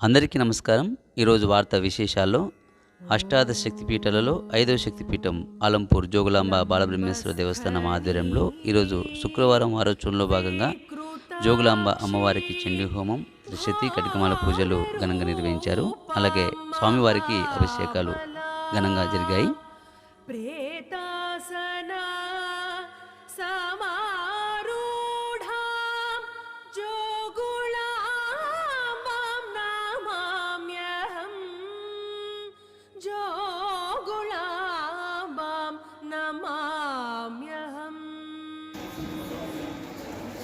అందరికీ నమస్కారం. ఈరోజు వార్త విశేషాల్లో అష్టాదశ శక్తిపీఠాలలో ఐదవ శక్తిపీఠం అలంపూర్ జోగులాంబ బాలబ్రహ్మేశ్వర దేవస్థానం ఆధ్వర్యంలో ఈరోజు శుక్రవారం వారోత్సవంలో భాగంగా జోగులాంబ అమ్మవారికి చండీ హోమం త్రిశతి కటికమాల పూజలు ఘనంగా నిర్వహించారు. అలాగే స్వామివారికి అభిషేకాలు ఘనంగా జరిగాయి.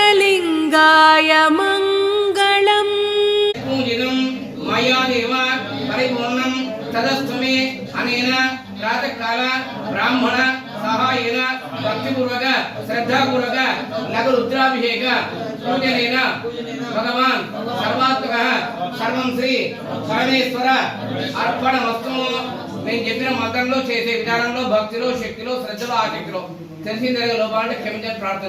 स्वर्णलिङ्गाय मङ्गलम् పూజితం మయా దేవ పరిపూర్ణం తదస్తు మే అనేన ప్రాతకాల బ్రాహ్మణ సహాయేన భక్తిపూర్వక శ్రద్ధాపూర్వక నగ రుద్రాభిషేక పూజనేన భగవాన్ సర్వాత్మక సర్వం శ్రీ పరమేశ్వర అర్పణమస్తు నేను చెప్పిన మంత్రంలో చేసే విధానంలో భక్తిలో శక్తిలో శ్రద్ధలో ఆసక్తిలో తెలిసిన లోపాలంటే క్షమించని ప్రార్థన